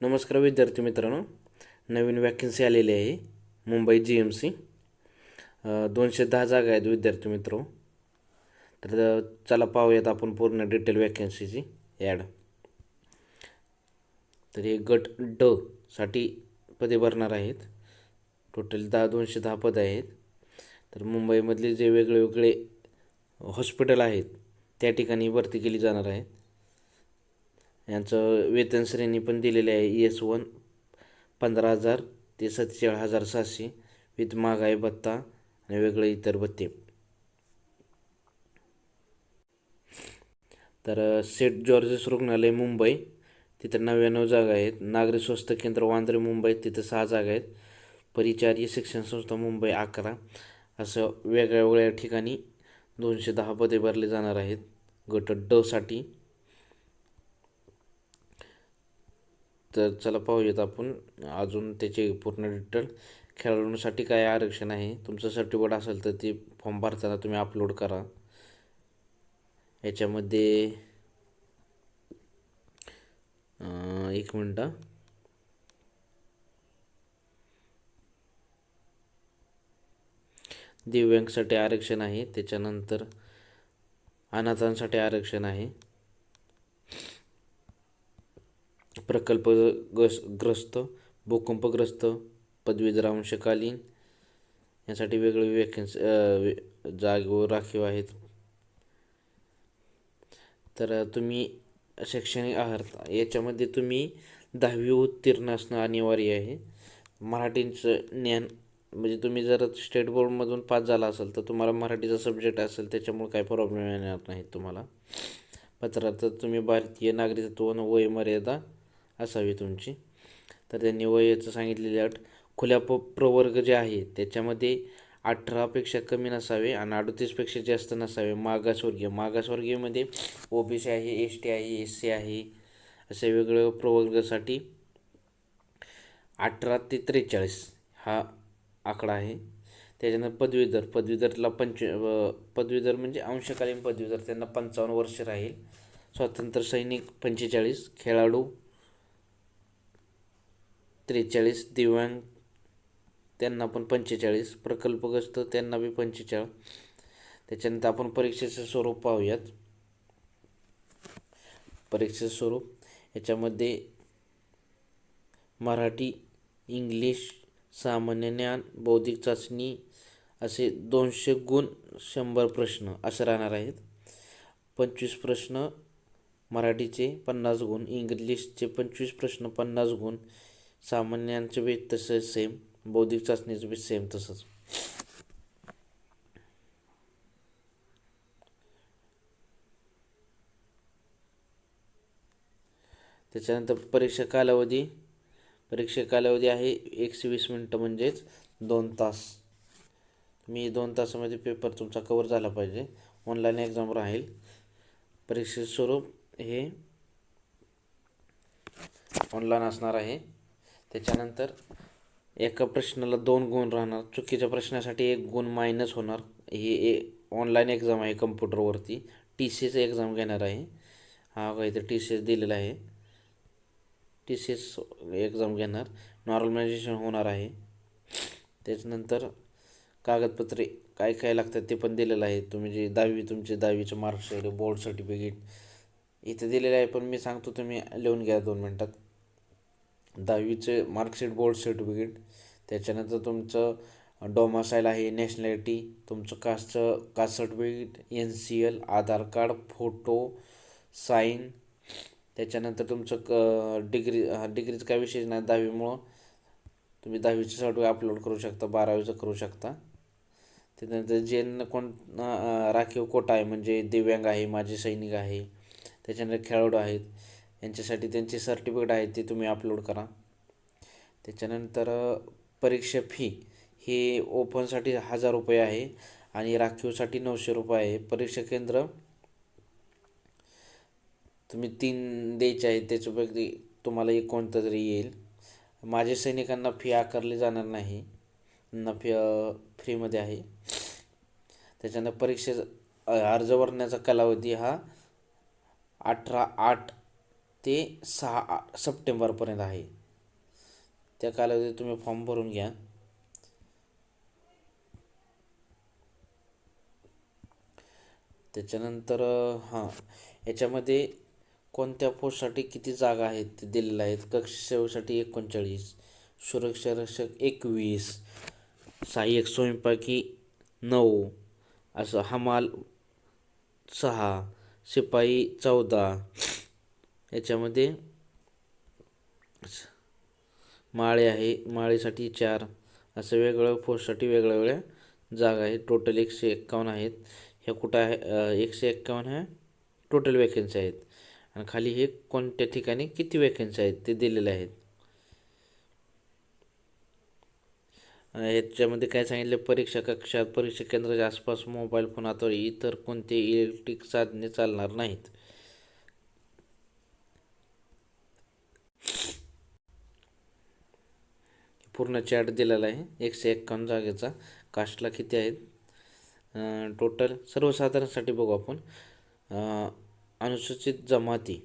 नमस्कार विद्यार्थी मित्रांनो. नवीन वॅकन्सी आलेली आहे. मुंबई जी एम सी दोनशे दहा जागा आहेत विद्यार्थी मित्र. तर चला पाहूयात आपण पूर्ण डिटेल वॅकन्सीची ॲड तर हे गट ड साठी पदे भरणार आहेत. टोटल दहा दोनशे दहा पदं आहेत. तर मुंबईमधले जे वेगळे वेगळे हॉस्पिटल आहेत त्या ठिकाणी भरती केली जाणार आहे यांचं वेतन श्रेणी पण दिलेली आहे. ई एस वन पंधरा हजार ते सत्तेचाळीस हजार सहाशे विथ महागाई भत्ता आणि वेगळे इतर भत्ते. तर अ, सेंट जॉर्जेस रुग्णालय मुंबई. तिथं नव्याण्णव जागा आहेत. नागरी स्वस्थ केंद्र वांद्रे मुंबई. तिथं सहा जागा आहेत. परिचार्य शिक्षण संस्था मुंबई अकरा. असं वेगळ्या वेगळ्या ठिकाणी दोनशे दहा पदे भरले जाणार आहेत. गट ड साठी. तर चला पाहूयात आपण. अजून त्याचे पूर्ण डिटेल खेळाडूंसाठी काय आरक्षण आहे? तुमचं सर्टिफिकेट असेल तर ते फॉर्म भरताना तुम्ही अपलोड करा. याच्यामध्ये एक मिनटं. दिव्यांगसाठी आरक्षण आहे. त्याच्यानंतर अनाथांसाठी आरक्षण आहे. प्रकल्प ग्रस ग्रस्त भूकंपग्रस्त पदवीधर अंशकालीन यासाठी वेगळे वेकन्सी जागेवर राखीव आहेत. तर तुम्ही शैक्षणिक आहात याच्यामध्ये तुम्ही दहावी उत्तीर्ण असणं अनिवार्य आहे. मराठीचं ज्ञान म्हणजे तुम्ही जर स्टेट बोर्डमधून पास झाला असाल तर तुम्हाला मराठीचा सब्जेक्ट असेल त्याच्यामुळे काही प्रॉब्लेम येणार नाही तुम्हाला. पत्रात तुम्ही भारतीय नागरिकत्व व वयमर्यादा असावी तुमची. तर त्यांनी वयाचं सांगितलेली अट खुल्या प प्रवर्ग जे आहे त्याच्यामध्ये अठरापेक्षा कमी नसावे आणि अडतीसपेक्षा जास्त नसावे. मागासवर्गीय मागासवर्गीयमध्ये ओ बी सी आहे एस टी आहे एस सी आहे असे वेगवेगळ्या प्रवर्गासाठी अठरा ते त्रेचाळीस हा आकडा आहे. त्याच्यानंतर पदवीधर पदवीधरला पंच पदवीधर म्हणजे अंशकालीन पदवीधर त्यांना पंचावन्न वर्ष राहील. स्वातंत्र्य सैनिक पंचेचाळीस खेळाडू त्रेचाळीस दिव्यांग त्यांना पण पंचेचाळीस प्रकल्पग्रस्त त्यांना बी पंचेचाळीस. त्याच्यानंतर आपण परीक्षेचं स्वरूप पाहूयात. परीक्षेचं स्वरूप. याच्यामध्ये मराठी इंग्लिश सामान्य ज्ञान बौद्धिक चाचणी असे दोनशे गुण शंभर प्रश्न असे राहणार आहेत. पंचवीस प्रश्न मराठीचे पन्नास गुण इंग्लिशचे पंचवीस प्रश्न पन्नास गुण सामान्यांचे बी तसं सेम बौद्धिक चाचणीचं बी सेम तसंच. त्याच्यानंतर परीक्षा कालावधी परीक्षा कालावधी आहे एकशे वीस मिनटं म्हणजेच दोन तास. मी दोन तासामध्ये पेपर तुमचा कवर झाला पाहिजे. ऑनलाईन एक्झाम राहील. परीक्षेचं स्वरूप हे ऑनलाईन असणार आहे. त्याच्यानंतर एका प्रश्नाला दोन गुण राहणार. चुकीच्या प्रश्नासाठी एक गुण मायनस होणार. ही ए ऑनलाईन एक्झाम आहे कम्प्युटरवरती टी सी एस एक्झाम घेणार आहे. हा काहीतरी टी सी एस दिलेला आहे. टी सी एस एक्झाम घेणार. नॉर्मलायझेशन होणार आहे. त्याच्यानंतर कागदपत्रे काय काय लागतात ते पण दिलेलं आहे. तुम्ही जे दहावी तुमचे दहावीचे मार्कशीट बोर्ड सर्टिफिकेट इथे दिलेलं आहे पण मी सांगतो तुम्ही लिहून घ्या दोन मिनटात. दहावीचे मार्कशीट बोर्ड सर्टिफिकेट. त्याच्यानंतर तुमचं डोमासाईल आहे नॅशनॅलिटी तुमचं कास्टचं caste certificate N C L Aadhaar card photo sign त्याच्यानंतर तुमचं क डिग्री हा डिग्रीचं काय विशेष नाही दहावीमुळं. तुम्ही दहावीचं सर्टिफिकेट अपलोड करू शकता बारावीचं करू शकता. त्याच्यानंतर ज्यांना कोण राखीव कोटा आहे म्हणजे दिव्यांग आहे माजी सैनिक आहे. त्याच्यानंतर खेळाडू आहेत. यांच्यासाठी त्यांचे सर्टिफिकेट आहेत ते तुम्ही अपलोड करा. त्याच्यानंतर परीक्षा फी ही ओपनसाठी हजार रुपये आहे आणि राखीवसाठी नऊशे रुपये आहे. परीक्षा केंद्र तुम्ही तीन द्यायचे आहेत त्याच्यापैकी तुम्हाला एक कोणतं तरी येईल. माझ्या सैनिकांना फी आकारली जाणार नाही. त्यांना फी फ्रीमध्ये आहे. त्याच्यानंतर परीक्षे अर्ज भरण्याचा कालावधी हा अठरा आठ ते सहा सप्टेंबरपर्यंत आहे. त्या कालावधीत तुम्ही फॉर्म भरून घ्या. त्याच्यानंतर हां याच्यामध्ये कोणत्या पोस्टसाठी किती जागा आहेत ते दिलेल्या आहेत? कक्ष सेवेसाठी एकोणचाळीस सुरक्षा रक्षक एकवीस सहाय्यक स्वयंपाकी नऊ असं हमाल सहा शिपाई चौदा याच्यामध्ये माळे आहे. माळेसाठी चार. असं वेगवेगळ्या पोस्टसाठी वेगळ्या वेगळ्या जागा आहेत. टोटल एकशे एक्कावन्न आहेत. ह्या कुठं आहे? एकशे एक्कावन्न ह्या टोटल वॅकेन्सी आहेत. आणि खाली हे कोणत्या ठिकाणी किती वॅकेन्सी आहेत ते दिलेले आहेत. ह्याच्यामध्ये याच्यामध्ये काय सांगितलं? परीक्षा कक्षात परीक्षा केंद्राच्या आसपास मोबाईल फोन आता इतर कोणते इलेक्ट्रिक साधने चालणार नाहीत. पूर्ण चार्ट दिलेला आहे. एकशे एक्कावन्न जागेचा. कास्टला किती आहेत? टोटल सर्वसाधारणसाठी बघू आपण. अनुसूचित जमाती.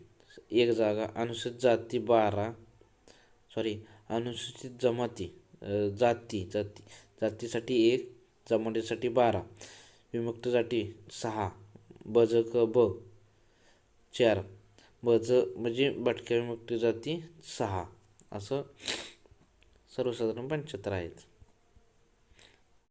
एक जागा. अनुसूचित जाती बारा. सॉरी अनुसूचित जमाती. जाती. जाती. जातीसाठी एक जमातीसाठी बारा. विमुक्तसाठी सहा. बज क ब. चार. बज म्हणजे भटक्या विमुक्त जाती सहा. असं सर्वसाधारण पंच्याहत्तर आहेत.